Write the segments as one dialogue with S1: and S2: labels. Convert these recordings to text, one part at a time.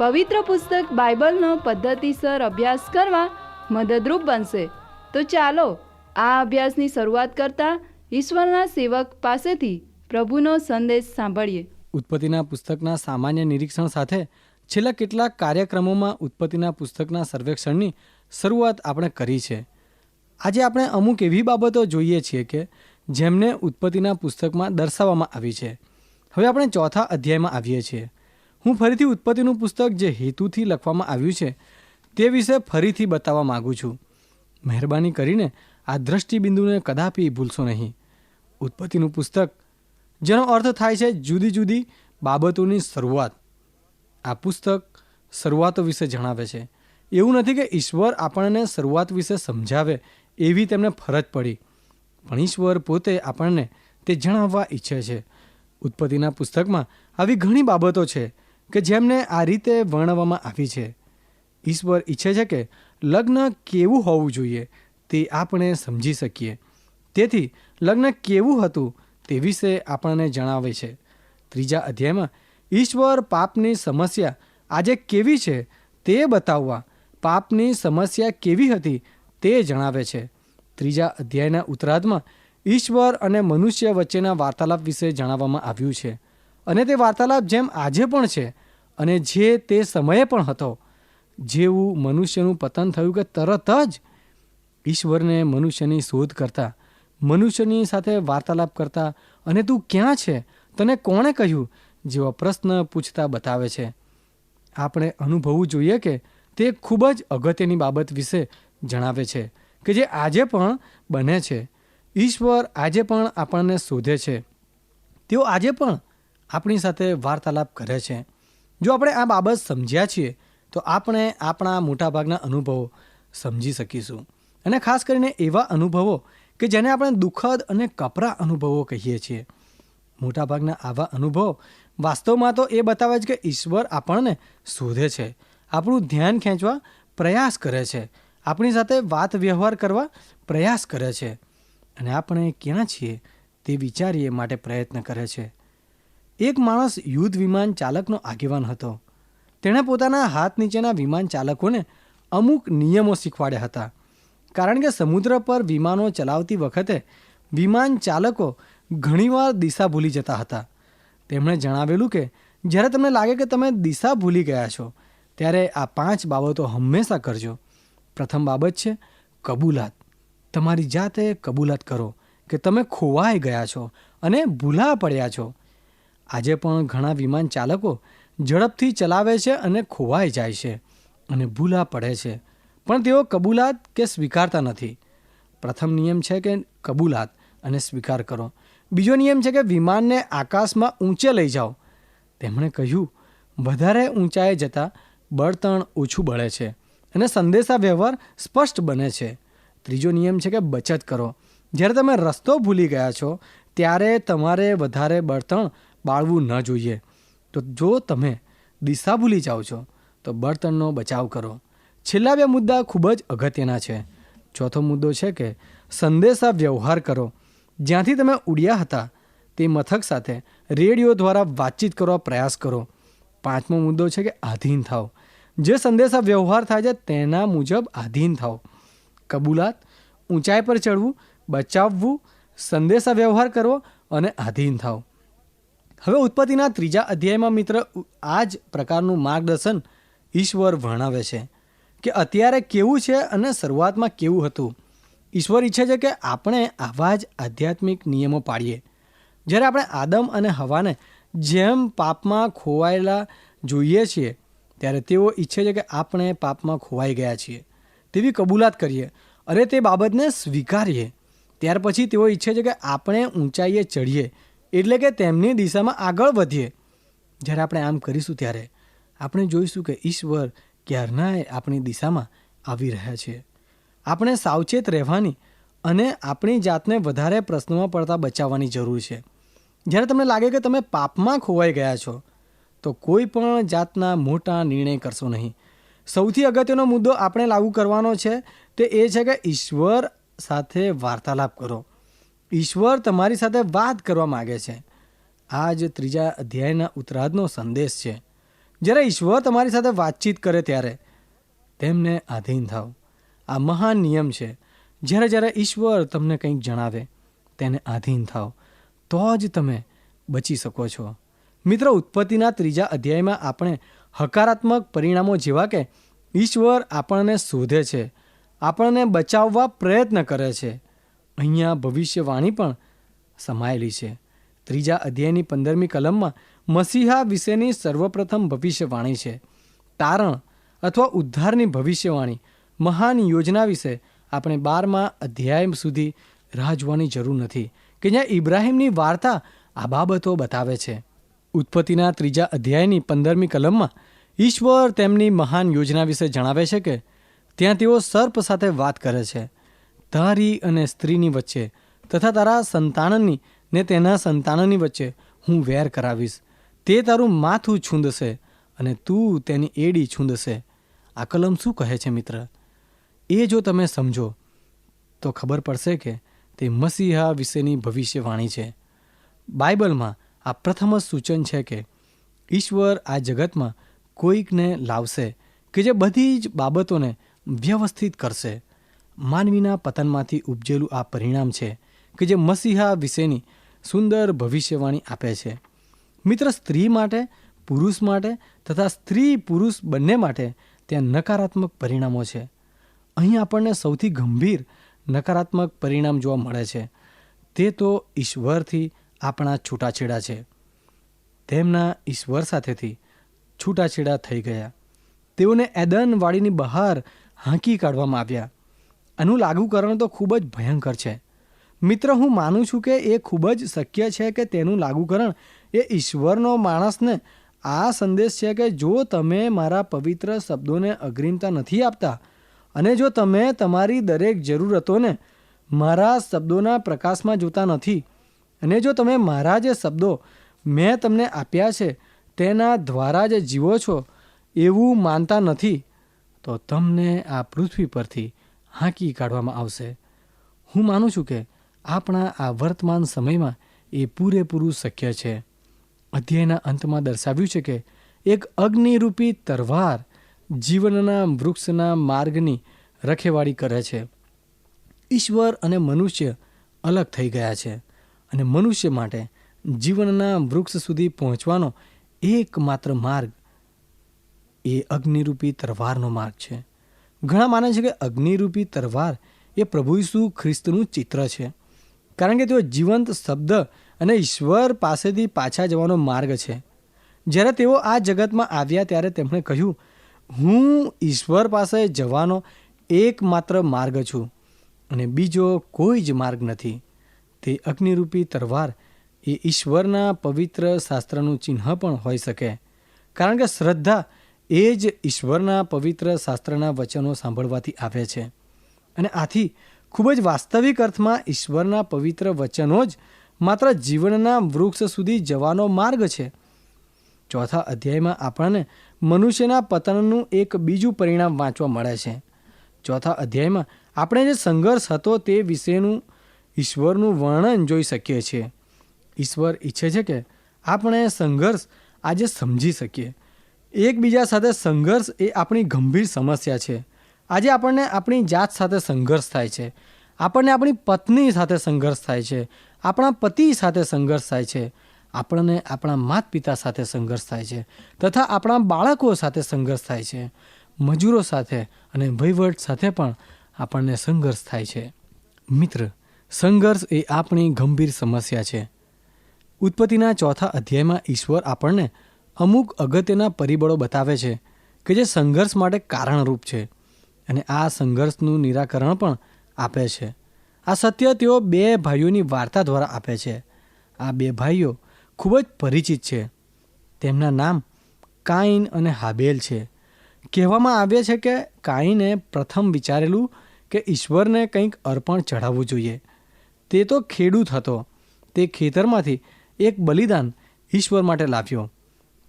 S1: પવિત્ર પુસ્તક બાઇબલનો પદ્ધતિસર અભ્યાસ કરવા મદદરૂપ બનશે. તો ચાલો, આ અભ્યાસની શરૂઆત કરતા ઈશ્વરના સેવક પાસેથી પ્રભુનો સંદેશ સાંભળીએ.
S2: ઉત્પત્તિના પુસ્તકના સામાન્ય નિરીક્ષણ સાથે છેલ્લા કેટલાક કાર્યક્રમોમાં ઉત્પત્તિના પુસ્તકના સર્વેક્ષણની શરૂઆત આપણે કરી છે. આજે આપણે અમુક એવી બાબતો જોઈએ છીએ કે જેમને ઉત્પત્તિના પુસ્તકમાં દર્શાવવામાં આવી છે. હવે આપણે ચોથા અધ્યાયમાં આવીએ છીએ. હું ફરીથી ઉત્પત્તિનું પુસ્તક જે હેતુથી લખવામાં આવ્યું છે, તે વિશે ફરીથી બતાવવા માગું છું. મહેરબાની કરીને આ દ્રષ્ટિબિંદુને કદાપી ભૂલશો નહીં. ઉત્પત્તિનું પુસ્તક, જેનો અર્થ થાય છે જુદી જુદી બાબતોની શરૂઆત. આ પુસ્તક શરૂઆતો વિશે જણાવે છે. એવું નથી કે ઈશ્વર આપણને શરૂઆત વિશે સમજાવે એવી તેમને ફરજ પડી. પણ ઈશ્વર પોતે આપણને તે જણાવવા ઈચ્છે છે. ઉત્પત્તિના પુસ્તકમાં આવી ઘણી બાબતો છે. કે જેમને આ રીતે વર્ણવવામાં આવી છે. ઈશ્વર ઈચ્છે છે કે લગ્ન કેવું હોવું જોઈએ તે આપણે સમજી શકીએ. તેથી લગ્ન કેવું હતું તે વિશે આપણને જણાવે છે. ત્રીજા અધ્યાયમાં, ઈશ્વર પાપની સમસ્યા આજે કેવી છે તે બતાવવા પાપની સમસ્યા કેવી હતી તે જણાવે છે. ત્રીજા અધ્યાયના ઉત્તરાર્ધમાં, ઈશ્વર અને મનુષ્ય વચ્ચેના વાર્તાલાપ વિશે જણાવવામાં આવ્યું છે. અને તે વાર્તાલાપ જેમ આજે પણ છે અને જે તે સમયે પણ હતો, જેવું મનુષ્યનું પતન થયું કે તરત જ ઈશ્વરને મનુષ્યની શોધ કરતા, મનુષ્યની સાથે વાર્તાલાપ કરતા અને તું ક્યાં છે? તને કોણે કહ્યું? જેવા પ્રશ્ન પૂછતા બતાવે છે. આપણે અનુભવવું જોઈએ કે તે ખૂબ જ અગત્યની બાબત વિશે જણાવે છે કે જે આજે પણ બને છે. ઈશ્વર આજે પણ આપણને શોધે છે. તેઓ આજે પણ આપણી સાથે વાર્તાલાપ કરે છે. જો આપણે આ બાબત સમજ્યા છીએ, તો આપણે આપણા મોટાભાગના અનુભવો સમજી શકીશું. અને ખાસ કરીને એવા અનુભવો કે જેને આપણે દુઃખદ અને કપરા અનુભવો કહીએ છીએ. મોટાભાગના આવા અનુભવો વાસ્તવમાં તો એ બતાવે છે કે ઈશ્વર આપણને શોધે છે, આપણું ધ્યાન ખેંચવા પ્રયાસ કરે છે, આપણી સાથે વાત વ્યવહાર કરવા પ્રયાસ કરે છે. અને આપણે ક્યાં છીએ તે વિચારીએ માટે પ્રયત્ન કરે છે. એક માણસ યુદ્ધ વિમાન ચાલકનો આગેવાન હતો. તેણે પોતાના હાથ નીચેના વિમાન ચાલકોને અમુક નિયમો શીખવાડ્યા હતા. કારણ કે સમુદ્ર પર વિમાનો ચલાવતી વખતે વિમાન ચાલકો ઘણીવાર દિશા ભૂલી જતા હતા. તેમણે જણાવેલું કે, જ્યારે તમને લાગે કે તમે દિશા ભૂલી ગયા છો, ત્યારે આ પાંચ બાબતો હંમેશા કરજો. પ્રથમ બાબત છે, કબૂલાત. તમારી જાતે કબૂલાત કરો કે તમે ખોવાઈ ગયા છો અને ભૂલા પડ્યા છો. આજે પણ ઘણા વિમાન ચાલકો ઝડપથી ચલાવે છે અને ખોવાઈ જાય છે અને ભૂલા પડે છે. પણ તેઓ કબૂલાત કે સ્વીકારતા નથી. પ્રથમ નિયમ છે કે કબૂલાત અને સ્વીકાર કરો. બીજો નિયમ છે કે વિમાનને આકાશમાં ઊંચે લઈ જાઓ. તેમણે કહ્યું, વધારે ઊંચાઈ જતાં બળતણ ઓછું બળે છે અને સંદેશા વ્યવહાર સ્પષ્ટ બને છે. ત્રીજો નિયમ છે કે બચત કરો. જ્યારે તમે રસ્તો ભૂલી ગયા છો, ત્યારે તમારે વધારે બળતણ બાળવું ન જોઈએ. તો જો તમે દિશા ભૂલી જાઓ છો, તો બળતણનો બચાવ કરો. છેલ્લા બે મુદ્દા ખૂબ જ અગત્યના છે. ચોથો મુદ્દો છે કે સંદેશા વ્યવહાર કરો. જ્યાંથી તમે ઉડ્યા હતા, તે મથક સાથે રેડિયો દ્વારા વાતચીત કરવા પ્રયાસ કરો. પાંચમો મુદ્દો છે કે આધીન થાઓ. જે સંદેશા વ્યવહાર થાય છે, તેના મુજબ આધીન થાઓ. કબૂલાત, ઊંચાઈ પર ચડવું, બચાવવું સંદેશા વ્યવહાર કરવો અને આધીન થાઓ. હવે ઉત્પત્તિના ત્રીજા અધ્યાયમાં મિત્ર, આ જ પ્રકારનું માર્ગદર્શન ઈશ્વર વર્ણવે છે કે અત્યારે કેવું છે અને શરૂઆતમાં કેવું હતું. ઈશ્વર ઈચ્છે છે કે આપણે આવા જ આધ્યાત્મિક નિયમો પાડીએ. જ્યારે આપણે આદમ અને હવાને જેમ પાપમાં ખોવાયેલા જોઈએ છીએ, ત્યારે તેઓ ઈચ્છે છે કે આપણે પાપમાં ખોવાઈ ગયા છીએ. તેવી કબૂલાત કરીએ અને તે બાબતને સ્વીકારીએ. ત્યાર પછી તેઓ ઈચ્છે છે કે આપણે ઊંચાઈએ ચડીએ એટલે કે તેમની દિશામાં આગળ વધીએ. જ્યારે આપણે આમ કરીશું ત્યારે આપણે જોઈશું કે ઈશ્વર ક્યારનાય આપણી દિશામાં આવી રહ્યા છે. આપણે સાવચેત રહેવાની અને આપણી જાતને વધારે પ્રશ્નોમાં પડતા બચાવવાની જરૂર છે. જ્યારે તમને લાગે કે તમે પાપમાં ખોવાઈ ગયા છો, તો કોઈ પણ જાતના મોટા નિર્ણય કરશો નહીં. સૌથી અગત્યનો મુદ્દો આપણે લાગુ કરવાનો છે, તે એ છે કે ઈશ્વર સાથે વાર્તાલાપ કરો. ઈશ્વર તમારી સાથે વાત કરવા માગે છે. આ જ ત્રીજા અધ્યાયના ઉત્તરાર્ધનો સંદેશ છે. જ્યારે ઈશ્વર તમારી સાથે વાતચીત કરે ત્યારે તેમને આધીન થાવ. આ મહાન નિયમ છે. જ્યારે જ્યારે ઈશ્વર તમને કંઈક જણાવે, તેને આધીન થાવ. તો જ તમે બચી શકો છો. મિત્રો, ઉત્પત્તિના ત્રીજા અધ્યાયમાં આપણે હકારાત્મક પરિણામો જેવા કે ઈશ્વર આપણને શોધે છે, આપણને બચાવવા પ્રયત્ન કરે છે. અહીંયા ભવિષ્યવાણી પણ સમાયેલી છે. ત્રીજા અધ્યાયની પંદરમી કલમમાં મસીહા વિશેની સર્વપ્રથમ ભવિષ્યવાણી છે. તારણ અથવા ઉદ્ધારની ભવિષ્યવાણી મહાન યોજના વિશે આપણે બારમા અધ્યાય સુધી રાહ જોવાની જરૂર નથી કે જ્યાં ઇબ્રાહીમની વાર્તા આ બાબતો બતાવે છે. ઉત્પત્તિના ત્રીજા અધ્યાયની પંદરમી કલમમાં ઈશ્વર તેમની મહાન યોજના વિશે જણાવે છે કે ત્યાં તેઓ સર્પ સાથે વાત કરે છે. તારી અને સ્ત્રીની વચ્ચે તથા તારા સંતાનની ને તેના સંતાનની વચ્ચે હું વેર કરાવીશ. તે તારું માથું છૂંદશે અને તું તેની એડી છૂંદશે. આ કલમ શું કહે છે મિત્ર? એ જો તમે સમજો, તો ખબર પડશે કે તે મસીહા વિશેની ભવિષ્યવાણી છે. બાઇબલમાં આ પ્રથમ જ સૂચન છે કે ઈશ્વર આ જગતમાં કોઈકને લાવશે કે જે બધી જ બાબતોને વ્યવસ્થિત કરશે. માનવીના પતનમાંથી ઉપજેલું આ પરિણામ છે કે જે મસીહા વિશેની સુંદર ભવિષ્યવાણી આપે છે. મિત્ર સ્ત્રી માટે, પુરુષ માટે તથા સ્ત્રી પુરુષ બંને માટે ત્યાં નકારાત્મક પરિણામો છે. અહીં આપણને સૌથી ગંભીર નકારાત્મક પરિણામ જોવા મળે છે. તે તો ઈશ્વરથી આપણા છૂટાછેડા છે. તેમના ઈશ્વર સાથેથી છૂટાછેડા થઈ ગયા. તેઓને એદન વાડીની બહાર હાંકી કાઢવામાં આવ્યા. આનું લાગુકરણ તો ખૂબ જ ભયંકર છે. મિત્ર, હું માનું છું કે એ ખૂબ જ શક્ય છે કે તેનું લાગુકરણ એ ઈશ્વરનો માણસને આ સંદેશ છે કે જો તમે મારા પવિત્ર શબ્દોને અગ્રિમતા નથી આપતા અને જો તમે તમારી દરેક જરૂરતોને મારા શબ્દોના પ્રકાશમાં જોતા નથી અને જો તમે મારા જે શબ્દો મેં તમને આપ્યા છે તેના દ્વારા જે જીવો છો એવું માનતા નથી, તો તમને આ પૃથ્વી પરથી હાંકી કાઢવામાં આવશે. હું માનું છું કે આપણા આ વર્તમાન સમયમાં એ પૂરેપૂરું શક્ય છે. અધ્યાયના અંતમાં દર્શાવ્યું છે કે એક અગ્નિરૂપી તરવાર જીવનના વૃક્ષના માર્ગની રખેવાળી કરે છે. ઈશ્વર અને મનુષ્ય અલગ થઈ ગયા છે અને મનુષ્ય માટે જીવનના વૃક્ષ સુધી પહોંચવાનો એકમાત્ર માર્ગ એ અગ્નિરૂપી તરવારનો માર્ગ છે. ઘણા માને છે કે અગ્નિરૂપી તરવાર એ પ્રભુ ઈસુ ખ્રિસ્તનું ચિત્ર છે. કારણ કે તેઓ જીવંત શબ્દ અને ઈશ્વર પાસેથી પાછા જવાનો માર્ગ છે. જ્યારે તેઓ આ જગતમાં આવ્યા ત્યારે તેમણે કહ્યું, હું ઈશ્વર પાસે જવાનો એકમાત્ર માર્ગ છું અને બીજો કોઈ જ માર્ગ નથી. તે અગ્નિરૂપી તરવાર એ ઈશ્વરના પવિત્ર શાસ્ત્રનું ચિહ્ન પણ હોઈ શકે. કારણ કે શ્રદ્ધા એ જ ઈશ્વરના પવિત્ર શાસ્ત્રના વચનો સાંભળવાથી આવે છે. અને આથી ખૂબ જ વાસ્તવિક અર્થમાં ઈશ્વરના પવિત્ર વચનો જ માત્ર જીવનના વૃક્ષ સુધી જવાનો માર્ગ છે. ચોથા અધ્યાયમાં આપણને મનુષ્યના પતનનું એક બીજું પરિણામ વાંચવા મળે છે. ચોથા અધ્યાયમાં આપણે જે સંઘર્ષ હતો તે વિશેનું ઈશ્વરનું વર્ણન જોઈ શકીએ છીએ. ઈશ્વર ઈચ્છે છે કે આપણે સંઘર્ષ આજે સમજી શકીએ. એકબીજા સાથે સંઘર્ષ એ આપણી ગંભીર સમસ્યા છે. આજે આપણને આપણી જાત સાથે સંઘર્ષ થાય છે. આપણને આપણી પત્ની સાથે સંઘર્ષ થાય છે. આપણા પતિ સાથે સંઘર્ષ થાય છે. આપણને આપણા માત પિતા સાથે સંઘર્ષ થાય છે. તથા આપણા બાળકો સાથે સંઘર્ષ થાય છે. મજૂરો સાથે અને વહીવટ સાથે પણ આપણને સંઘર્ષ થાય છે. મિત્ર, સંઘર્ષ એ આપણી ગંભીર સમસ્યા છે. ઉત્પત્તિના ચોથા અધ્યાયમાં ઈશ્વર આપણને અમુક અગત્યના પરિબળો બતાવે છે કે જે સંઘર્ષ માટે કારણરૂપ છે અને આ સંઘર્ષનું નિરાકરણ પણ આપે છે. આ સત્ય તેઓ બે ભાઈઓની વાર્તા દ્વારા આપે છે. આ બે ભાઈઓ ખૂબ જ પરિચિત છે. તેમના નામ કાઈન અને હાબેલ છે. કહેવામાં આવે છે કે કાંઈને પ્રથમ વિચારેલું કે ઈશ્વરને કંઈક અર્પણ ચઢાવવું જોઈએ. તે તો ખેડૂત હતો. તે ખેતરમાંથી એક બલિદાન ઈશ્વર માટે લાવ્યો.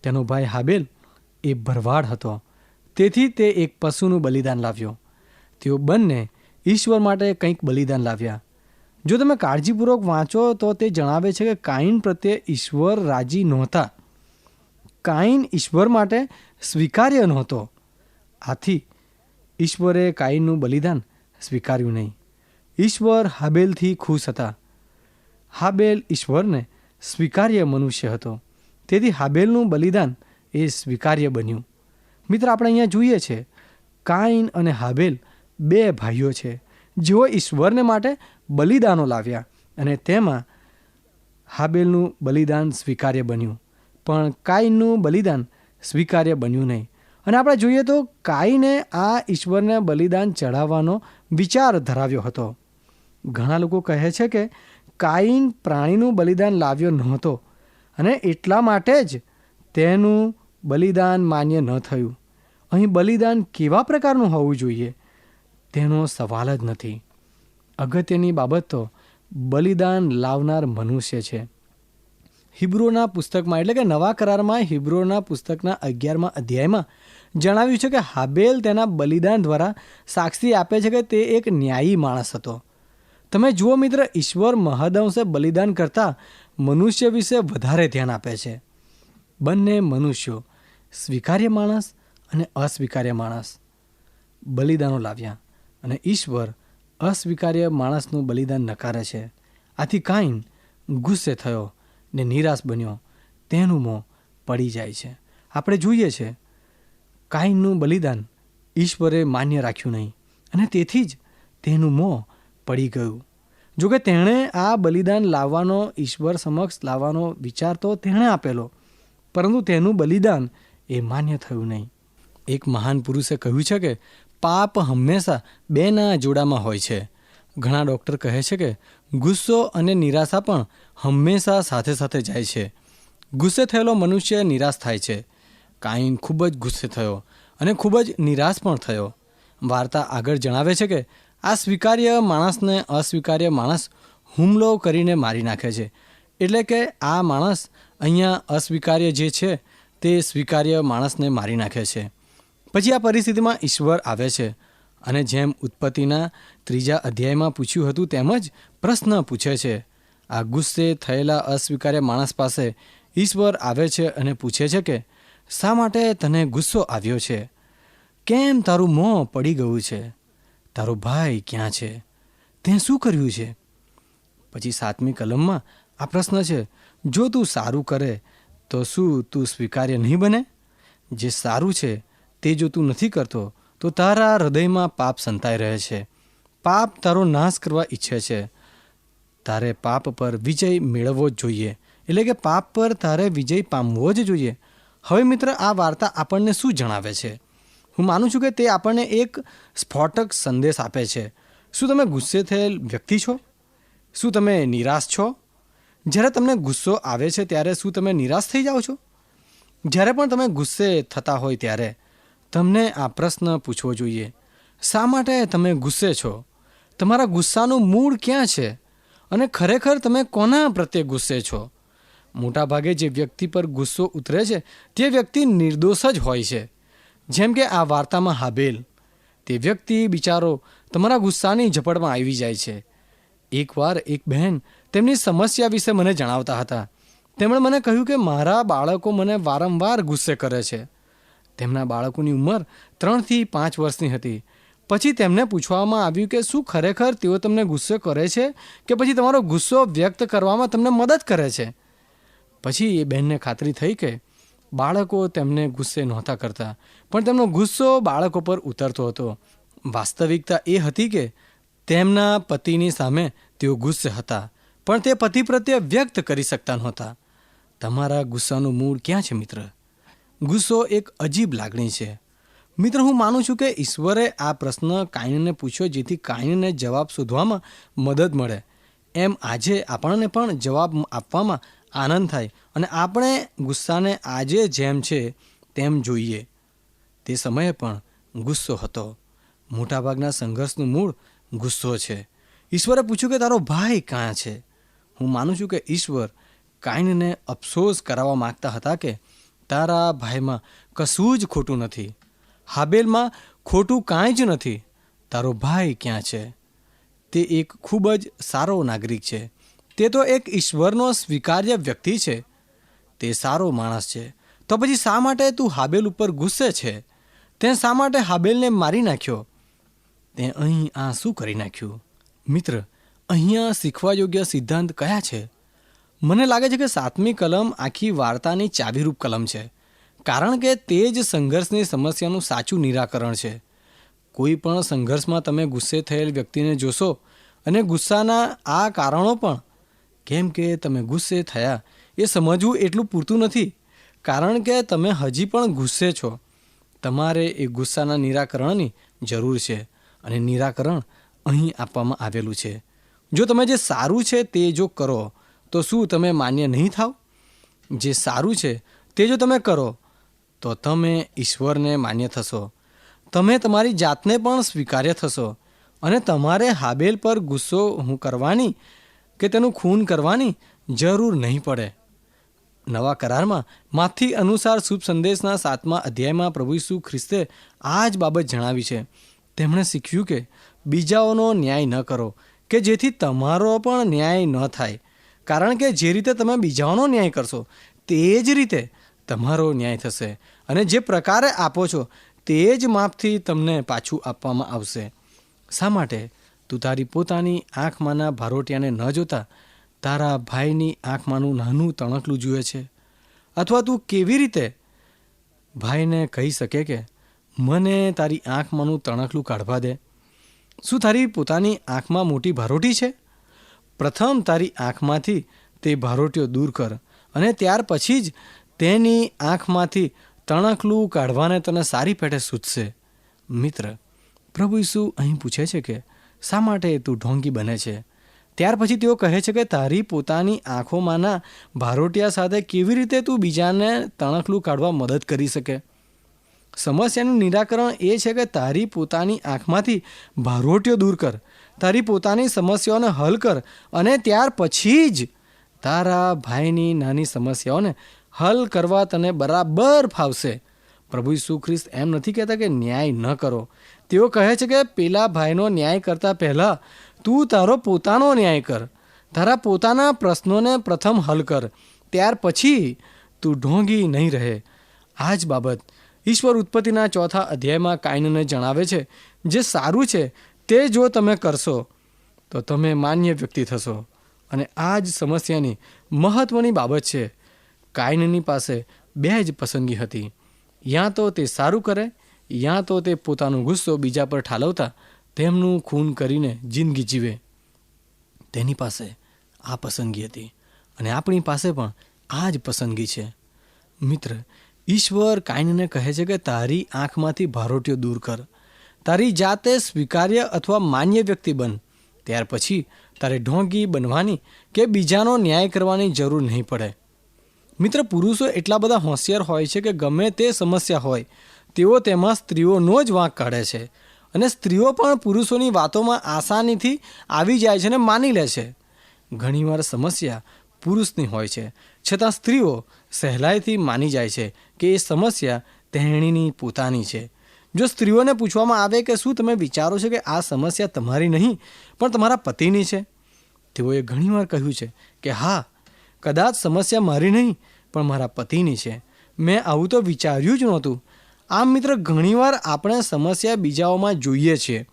S2: તેનો ભાઈ હાબેલ એ ભરવાડ હતો. તેથી તે એક પશુનું બલિદાન લાવ્યો. તેઓ બંને ઈશ્વર માટે કંઈક બલિદાન લાવ્યા. જો તમે કાળજીપૂર્વક વાંચો તો તે જણાવે છે કે કાઈન પ્રત્યે ઈશ્વર રાજી નહોતા. કાઈન ઈશ્વર માટે સ્વીકાર્ય નહોતો. આથી ઈશ્વરે કાઈનનું બલિદાન સ્વીકાર્યું નહીં. ઈશ્વર હાબેલથી ખુશ હતા. હાબેલ ઈશ્વરને સ્વીકાર્ય મનુષ્ય હતો. તેથી હાબેલનું બલિદાન એ સ્વીકાર્ય બન્યું. મિત્ર, આપણે અહીંયા જોઈએ છે, કાઈન અને હાબેલ બે ભાઈઓ છે, જેઓ ઈશ્વરને માટે બલિદાનો લાવ્યા અને તેમાં હાબેલનું બલિદાન સ્વીકાર્ય બન્યું. પણ કાઈનનું બલિદાન સ્વીકાર્ય બન્યું નહીં. અને આપણે જોઈએ તો કાઈને આ ઈશ્વરને બલિદાન ચઢાવવાનો વિચાર ધરાવ્યો હતો. ઘણા લોકો કહે છે કે કાઈન પ્રાણીનું બલિદાન લાવ્યો નહોતો. અને એટલા માટે જ તેનું બલિદાન માન્ય ન થયું. અહીં બલિદાન કેવા પ્રકારનું હોવું જોઈએ? તેનો સવાલ જ નથી. અગત્યની બાબત તો બલિદાન લાવનાર મનુષ્ય છે. હિબ્રુના પુસ્તકમાં, એટલે કે નવા કરારમાં, હિબ્રોના પુસ્તકના અગિયારમાં અધ્યાયમાં જણાવ્યું છે કે હાબેલ તેના બલિદાન દ્વારા સાક્ષી આપે છે કે તે એક ન્યાયી માણસ હતો. તમે જુઓ મિત્ર, ઈશ્વર મહદઅંશે બલિદાન કરતાં મનુષ્ય વિશે વધારે ધ્યાન આપે છે. બંને મનુષ્યો સ્વીકાર્ય માણસ અને અસ્વીકાર્ય માણસ બલિદાનો લાવ્યા અને ઈશ્વર અસ્વીકાર્ય માણસનું બલિદાન નકારે છે. આથી કાઈન ગુસ્સે થયો ને નિરાશ બન્યો, તેનું મોં પડી જાય છે. આપણે જોઈએ છે કાઈનનું બલિદાન ઈશ્વરે માન્ય રાખ્યું નહીં અને તેથી જ તેનું મોં પડી ગયું. જોકે તેણે આ બલિદાન લાવવાનો, ઈશ્વર સમક્ષ લાવવાનો વિચાર તો તેણે આપેલો. પરંતુ તેનું બલિદાન એ માન્ય થયું નહીં. એક મહાન પુરુષે કહ્યું છે કે, પાપ હંમેશા બેના જોડામાં હોય છે. ઘણા ડૉક્ટર કહે છે કે, ગુસ્સો અને નિરાશા પણ હંમેશા સાથે સાથે જાય છે. ગુસ્સે થયેલો મનુષ્ય નિરાશ થાય છે. કાઈન ખૂબ જ ગુસ્સે થયો અને ખૂબ જ નિરાશ પણ થયો. વાર્તા આગળ જણાવે છે કે આ સ્વીકાર્ય માણસને અસ્વીકાર્ય માણસ હુમલો કરીને મારી નાખે છે. એટલે કે આ માણસ અહીંયા અસ્વીકાર્ય જે છે, તે સ્વીકાર્ય માણસને મારી નાખે છે. પછી આ પરિસ્થિતિમાં ઈશ્વર આવે છે અને જેમ ઉત્પત્તિના ત્રીજા અધ્યાયમાં પૂછ્યું હતું તેમ જ પ્રશ્ન પૂછે છે. આ ગુસ્સે થયેલા અસ્વીકાર્ય માણસ પાસે ઈશ્વર આવે છે અને પૂછે છે કે, શા માટે તને ગુસ્સો આવ્યો છે? કેમ તારું મોં પડી ગયું છે? તારો ભાઈ ક્યાં છે? તે શું કર્યું છે? પછી સાતમી કલમમાં આ પ્રશ્ન છે, જો તું સારું કરે, તો શું તું સ્વીકાર્ય નહીં બને? જે સારું છે, તે જો તું નથી કરતો, તો તારા હૃદયમાં પાપ સંતાઈ રહે છે. પાપ તારો નાશ કરવા ઈચ્છે છે. તારે પાપ પર વિજય મેળવવો જ જોઈએ. એટલે કે પાપ પર તારે વિજય પામવો જ જોઈએ. હવે મિત્ર, આ વાર્તા આપણને શું જણાવે છે? હું માનું છું કે તે આપણને એક સ્ફોટક સંદેશ આપે છે. શું તમે ગુસ્સે થયેલ વ્યક્તિ છો? શું તમે નિરાશ છો? જ્યારે તમને ગુસ્સો આવે છે, ત્યારે શું તમે નિરાશ થઈ જાઓ છો? જ્યારે પણ તમે ગુસ્સે થતા હોય ત્યારે તમને આ પ્રશ્ન પૂછવો જોઈએ. શા માટે તમે ગુસ્સે છો? તમારા ગુસ્સાનું મૂળ ક્યાં છે? અને ખરેખર તમે કોના પ્રત્યે ગુસ્સે છો? મોટાભાગે જે વ્યક્તિ પર ગુસ્સો ઉતરે છે, તે વ્યક્તિ નિર્દોષ જ હોય છે. જેમ કે આ વાર્તામાં હાબેલ, તે વ્યક્તિ, બિચારો, તમારા ગુસ્સાની ઝપડમાં આવી જાય છે. એકવાર એક બહેન તેમની સમસ્યા વિશે મને જણાવતા હતા. તેમણે મને કહ્યું કે મારા બાળકો મને વારંવાર ગુસ્સે કરે છે. તેમના બાળકોની ઉંમર ત્રણથી પાંચ વર્ષની હતી. પછી તેમને પૂછવામાં આવ્યું કે શું ખરેખર તેઓ તમને ગુસ્સો કરે છે કે પછી તમારો ગુસ્સો વ્યક્ત કરવામાં તમને મદદ કરે છે? પછી એ બહેનને ખાતરી થઈ કે બાળકો તેમને ગુસ્સે નહોતા કરતા, પણ તેમનો ગુસ્સો બાળકો પર ઉતરતો હતો. વાસ્તવિકતા એ હતી કે તેમના પતિની સામે તેઓ ગુસ્સે હતા, પણ તે પતિ પ્રત્યે વ્યક્ત કરી શકતા નહોતા. તમારા ગુસ્સાનું મૂળ ક્યાં છે, મિત્ર? ગુસ્સો એક અજીબ લાગણી છે. મિત્ર, હું માનું છું કે ઈશ્વરે આ પ્રશ્ન કાયણને પૂછ્યો જેથી કાયણને જવાબ શોધવામાં મદદ મળે. એમ આજે આપણને પણ જવાબ આપવામાં આનંદ થાય અને આપણે ગુસ્સાને આજે જેમ છે તેમ જોઈએ. તે સમયે પણ ગુસ્સો હતો. મોટાભાગના સંઘર્ષનું મૂળ ગુસ્સો છે. ઈશ્વરે પૂછ્યું કે, તારો ભાઈ ક્યાં છે? હું માનું છું કે ઈશ્વર કાઈનને અફસોસ કરાવવા માગતા હતા કે, તારા ભાઈમાં કશું જ ખોટું નથી. હાબેલમાં ખોટું કાંઈ જ નથી. તારો ભાઈ ક્યાં છે? તે એક ખૂબ જ સારો નાગરિક છે. તે તો એક ઈશ્વરનો સ્વીકાર્ય વ્યક્તિ છે. તે સારો માણસ છે. તો પછી શા માટે તું હાબેલ ઉપર ગુસ્સે છે? તે શા માટે હાબેલને મારી નાખ્યો? તે અહીં આ શું કરી નાખ્યું? મિત્ર, અહીંયા શીખવા યોગ્ય સિદ્ધાંત કયા છે? મને લાગે છે કે સાતમી કલમ આખી વાર્તાની ચાવીરૂપ કલમ છે. કારણ કે તે જ સંઘર્ષની સમસ્યાનું સાચું નિરાકરણ છે. કોઈ પણ સંઘર્ષમાં તમે ગુસ્સે થયેલ વ્યક્તિને જોશો અને ગુસ્સાના આ કારણો પણ કેમ કે તમે ગુસ્સે થયા એ સમજવું એટલું પૂરતું નથી. કારણ કે તમે હજી પણ ગુસ્સે છો. તમારે એ ગુસ્સાના નિરાકરણની જરૂર છે અને નિરાકરણ અહીં આપવામાં આવેલું છે. જો તમે જે સારું છે તે જો કરો, તો શું તમે માન્ય નહીં થાવ? જે સારું છે તે જો તમે કરો, તો તમે ઈશ્વરને માન્ય થશો. તમે તમારી જાતને પણ સ્વીકાર્ય થશો અને તમારે હાબેલ પર ગુસ્સો હું કરવાની કે તેનું ખૂન કરવાની જરૂર નહીં પડે. નવા કરારમાં માથી અનુસાર શુભ સંદેશના સાતમા અધ્યાયમાં પ્રભુ ઈસુ ખ્રિસ્તે આ જ બાબત જણાવી છે. તેમણે શીખ્યું કે બીજાઓનો ન્યાય ન કરો, કે જેથી તમારો પણ ન્યાય ન થાય. કારણ કે જે રીતે તમે બીજાઓનો ન્યાય કરશો, તે જ રીતે તમારો ન્યાય થશે અને જે પ્રકારે આપો છો, તે જ માપથી તમને પાછું આપવામાં આવશે. શા માટે? તું તારી પોતાની આંખમાંના ભારોટિયાને ન જોતા, તારા ભાઈની આંખમાંનું નાનું તણકલું જુએ છે. અથવા તું કેવી રીતે ભાઈને કહી શકે કે, મને તારી આંખમાંનું તણકલું કાઢવા દે. શું તારી પોતાની આંખમાં મોટી ભારોટી છે? પ્રથમ તારી આંખમાંથી તે ભારોટીઓ દૂર કર અને ત્યાર પછી જ તેની આંખમાંથી તણકલું કાઢવાને તને સારી પેટે સૂચશે. મિત્ર, પ્રભુ ઈસુ અહીં પૂછે છે કે શા માટે તું ઢોંગી બને છે? ત્યાર પછી તેઓ કહે છે કે તારી પોતાની આંખોમાંના ભારોટિયા સાથે કેવી રીતે તું બીજાને તણખલું કાઢવા મદદ કરી શકે? સમસ્યાનું નિરાકરણ એ છે કે તારી પોતાની આંખમાંથી ભારોટીઓ દૂર કર, તારી પોતાની સમસ્યાઓને હલ કર અને ત્યાર પછી જ તારા ભાઈની નાની સમસ્યાઓને હલ કરવા તને બરાબર ફાવશે. પ્રભુ ઈસુ ખ્રિસ્ત એમ નથી કહેતા કે ન્યાય ન કરો. તેઓ કહે છે કે પેલા ભાઈનો ન્યાય કરતાં પહેલાં તું તારો પોતાનો ન્યાય કર, તારા પોતાના પ્રશ્નોને પ્રથમ હલ કર, ત્યાર પછી તું ઢોંગી નહીં રહે. આ જ બાબત ઈશ્વર ઉત્પત્તિના ચોથા અધ્યાયમાં કાયનને જણાવે છે, જે સારું છે તે જો તમે કરશો, તો તમે માન્ય વ્યક્તિ થશો. અને આ જ સમસ્યાની મહત્ત્વની બાબત છે, કાયનની પાસે બે જ પસંદગી હતી. યા તો તે સારું કરે યાં તો તે પોતાનો ગુસ્સો બીજા પર ઠાલવતા તેમનું ખૂન કરીને જિંદગી જીવે. તેની પાસે આ પસંદગી હતી અને આપણી પાસે પણ આ જ પસંદગી છે. મિત્ર, ઈશ્વર કાયનને કહે છે કે તારી આંખમાંથી ભારોટીઓ દૂર કર. તારી જાતે સ્વીકાર્ય અથવા માન્ય વ્યક્તિ બન. ત્યાર પછી તારે ઢોંગી બનવાની કે બીજાનો ન્યાય કરવાની જરૂર નહીં પડે. મિત્ર, પુરુષો એટલા બધા હોશિયાર હોય છે કે ગમે તે સમસ્યા હોય તેઓ તેમાં સ્ત્રીઓનો જ વાંક કાઢે છે. અને સ્ત્રીઓ પણ પુરુષોની વાતોમાં આસાનીથી આવી જાય છે અને માની લે છે. ઘણીવાર સમસ્યા પુરુષની હોય છે. છતાં સ્ત્રીઓ સહેલાઈથી માની જાય છે કે એ સમસ્યા તેણીની પોતાની છે. જો સ્ત્રીઓને પૂછવામાં આવે કે શું તમે વિચારો છો કે આ સમસ્યા તમારી નહીં, પણ તમારા પતિની છે? તેઓએ ઘણીવાર કહ્યું છે કે હા, કદાચ સમસ્યા મારી નહીં, પણ મારા પતિની છે. મેં આવું તો વિચાર્યું જ નહોતું. આમ મિત્ર, ઘણીવાર આપણે સમસ્યા બીજાઓમાં જોઈએ છીએ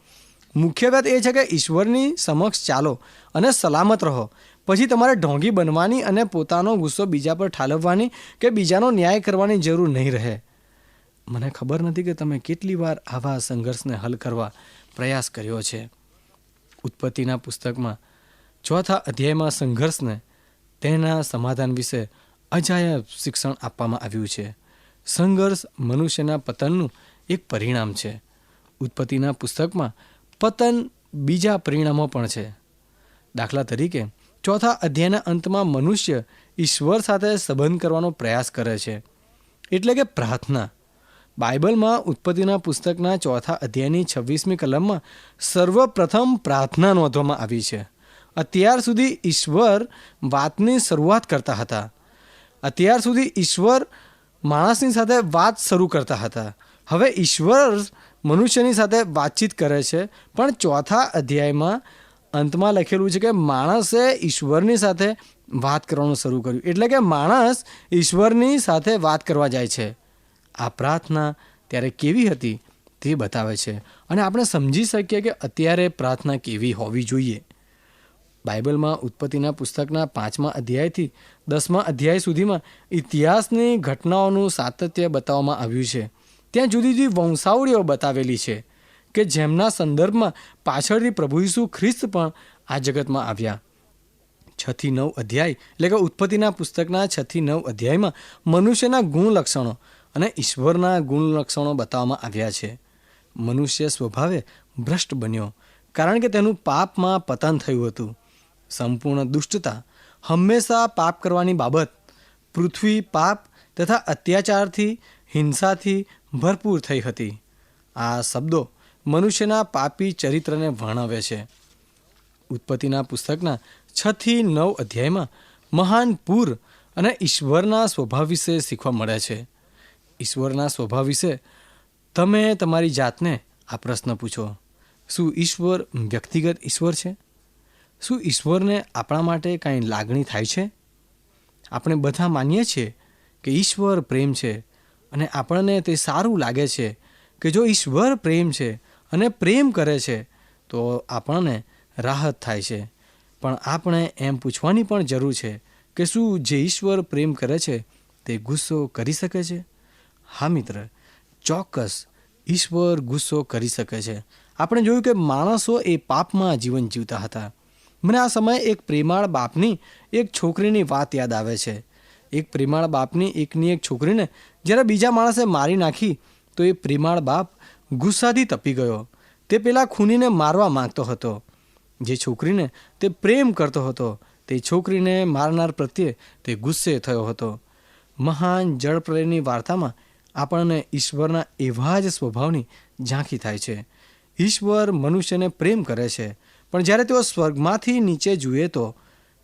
S2: મુખ્ય વાત એ છે કે ઈશ્વરની સમક્ષ ચાલો અને સલામત રહો. પછી તમારે ઢોંગી બનવાની અને પોતાનો ગુસ્સો બીજા પર ઠાલવવાની કે બીજાનો ન્યાય કરવાની જરૂર નહીં રહે. મને ખબર નથી કે તમે કેટલી વાર આવા સંઘર્ષને હલ કરવા પ્રયાસ કર્યો છે. ઉત્પત્તિના પુસ્તકમાં ચોથા અધ્યાયમાં સંઘર્ષને તેના સમાધાન વિશે અજાયબ શિક્ષણ આપવામાં આવ્યું છે. સંઘર્ષ મનુષ્યના પતનનું એક પરિણામ છે. ઉત્પત્તિના પુસ્તકમાં પતન બીજા પરિણામો પણ છે. દાખલા તરીકે, ચોથા અધ્યાયના અંતમાં મનુષ્ય ઈશ્વર સાથે સંબંધ કરવાનો પ્રયાસ કરે છે. એટલે કે પ્રાર્થના. બાઇબલમાં ઉત્પત્તિના પુસ્તકના ચોથા અધ્યાયની છવ્વીસમી કલમમાં સર્વપ્રથમ પ્રાર્થના નોંધવામાં આવી છે. અત્યાર સુધી ઈશ્વર વાતની શરૂઆત કરતા હતા. અત્યાર સુધી ઈશ્વર માણસની સાથે વાત શરૂ કરતા હતા. હવે ઈશ્વર મનુષ્યની સાથે વાતચીત કરે છે, પણ ચોથા અધ્યાયમાં અંતમાં લખેલું છે કે માણસે ઈશ્વરની સાથે વાત કરવાનું શરૂ કર્યું. એટલે કે માણસ ઈશ્વરની સાથે વાત કરવા જાય છે. આ પ્રાર્થના ત્યારે કેવી હતી તે બતાવે છે. અને આપણે સમજી શકીએ કે અત્યારે પ્રાર્થના કેવી હોવી જોઈએ. બાઇબલમાં ઉત્પત્તિના પુસ્તકના પાંચમા અધ્યાયથી દસમા અધ્યાય સુધીમાં ઇતિહાસની ઘટનાઓનું સાતત્ય બતાવવામાં આવ્યું છે. ત્યાં જુદી જુદી વંશાવળીઓ બતાવેલી છે કે જેમના સંદર્ભમાં પાછળથી પ્રભુ ઈસુ ખ્રિસ્ત પણ આ જગતમાં આવ્યા. છથી નવ અધ્યાય એટલે કે ઉત્પત્તિના પુસ્તકના છથી નવ અધ્યાયમાં મનુષ્યના ગુણલક્ષણો અને ઈશ્વરના ગુણલક્ષણો બતાવવામાં આવ્યા છે. મનુષ્ય સ્વભાવે ભ્રષ્ટ બન્યો કારણ કે તેનું પાપમાં પતન થયું હતું. સંપૂર્ણ દુષ્ટતા હંમેશા પાપ કરવાની બાબત, પૃથ્વી પાપ તથા અત્યાચારથી, હિંસાથી ભરપૂર થઈ હતી. આ શબ્દો મનુષ્યના પાપી ચરિત્રને વર્ણવે છે. ઉત્પત્તિના પુસ્તકના છથી નવ અધ્યાયમાં મહાન પૂર અને ઈશ્વરના સ્વભાવ વિશે શીખવા મળે છે. ઈશ્વરના સ્વભાવ વિશે તમે તમારી જાતને આ પ્રશ્ન પૂછો. શું ઈશ્વર વ્યક્તિગત ઈશ્વર છે? શું ઈશ્વરને આપણા માટે કાંઈ લાગણી થાય છે? આપણે બધા માનીએ છીએ કે ઈશ્વર પ્રેમ છે અને આપણને તે સારું લાગે છે કે જો ઈશ્વર પ્રેમ છે અને પ્રેમ કરે છે, તો આપણને રાહત થાય છે. પણ આપણે એમ પૂછવાની પણ જરૂર છે કે શું જે ઈશ્વર પ્રેમ કરે છે, તે ગુસ્સો કરી શકે છે? હા મિત્ર, ચોક્કસ ઈશ્વર ગુસ્સો કરી શકે છે. આપણે જોયું કે માણસો એ પાપમાં જીવન જીવતા હતા. મને આ સમયે એક પ્રેમાળ બાપની એક છોકરીની વાત યાદ આવે છે. એક પ્રેમાળ બાપની એકની એક છોકરીને જ્યારે બીજા માણસે મારી નાખી, તો એ પ્રેમાળ બાપ ગુસ્સાથી તપી ગયો. તે પેલા ખૂનીને મારવા માંગતો હતો. જે છોકરીને તે પ્રેમ કરતો હતો, તે છોકરીને મારનાર પ્રત્યે તે ગુસ્સે થયો હતો. મહાન જળપ્રલયની વાર્તામાં આપણને ઈશ્વરના એવા જ સ્વભાવની ઝાંખી થાય છે. ઈશ્વર મનુષ્યને પ્રેમ કરે છે. પણ જ્યારે તેઓ સ્વર્ગમાંથી નીચે જુએ તો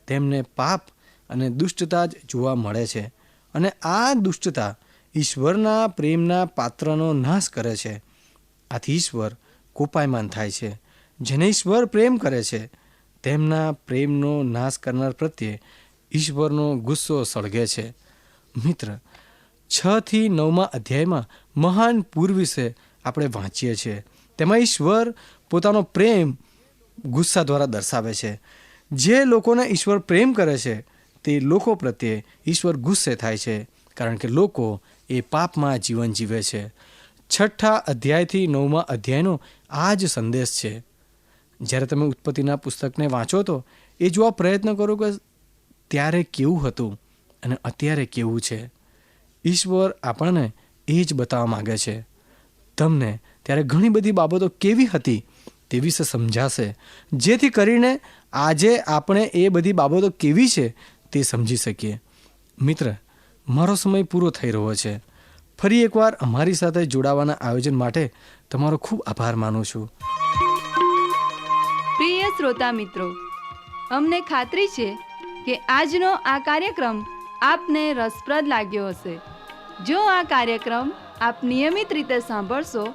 S2: તેમને પાપ અને દુષ્ટતા જ જોવા મળે છે. અને આ દુષ્ટતા ઈશ્વરના પ્રેમના પાત્રનો નાશ કરે છે. આથી ઈશ્વર કોપાયમાન થાય છે. જેને ઈશ્વર પ્રેમ કરે છે, તેમના પ્રેમનો નાશ કરનાર પ્રત્યે ઈશ્વરનો ગુસ્સો સળગે છે. મિત્ર, છ થી નવમા અધ્યાયમાં મહાન પૂર વિશે આપણે વાંચીએ છીએ. તેમાં ઈશ્વર પોતાનો પ્રેમ ગુસ્સા દ્વારા દર્શાવે છે. જે લોકોને ઈશ્વર પ્રેમ કરે છે, તે લોકો પ્રત્યે ઈશ્વર ગુસ્સે થાય છે, કારણ કે લોકો એ પાપમાં જીવન જીવે છે. છઠ્ઠા અધ્યાયથી નવમા અધ્યાયનો આ જ સંદેશ છે. જ્યારે તમે ઉત્પત્તિના પુસ્તકને વાંચો તો એ જોવા પ્રયત્ન કરો કે ત્યારે કેવું હતું અને અત્યારે કેવું છે. ઈશ્વર આપણને એ જ બતાવવા માગે છે. તમને ત્યારે ઘણી બધી બાબતો કેવી હતી તે વિશે સમજાશે. જેથી કરીને આજે આપણે એ બધી બાબતો કેવી છે તે સમજી શકીએ. મિત્ર, મારો સમય પૂરો થઈ રહ્યો છે. ફરી એકવાર અમારી સાથે જોડાવાના આયોજન માટે તમારો ખૂબ આભાર માનું છું.
S1: પ્રિય શ્રોતા મિત્રો, અમને ખાતરી છે કે આજનો આ કાર્યક્રમ આપને રસપ્રદ લાગ્યો હશે. જો આ કાર્યક્રમ આપ નિયમિત રીતે સાંભળશો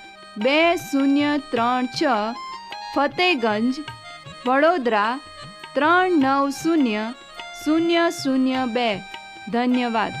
S1: બે શૂન્ય ત્રણ છ ફતેગંજ વડોદરા ત્રણ નવ શૂન્ય શૂન્ય શૂન્ય બે. ધન્યવાદ.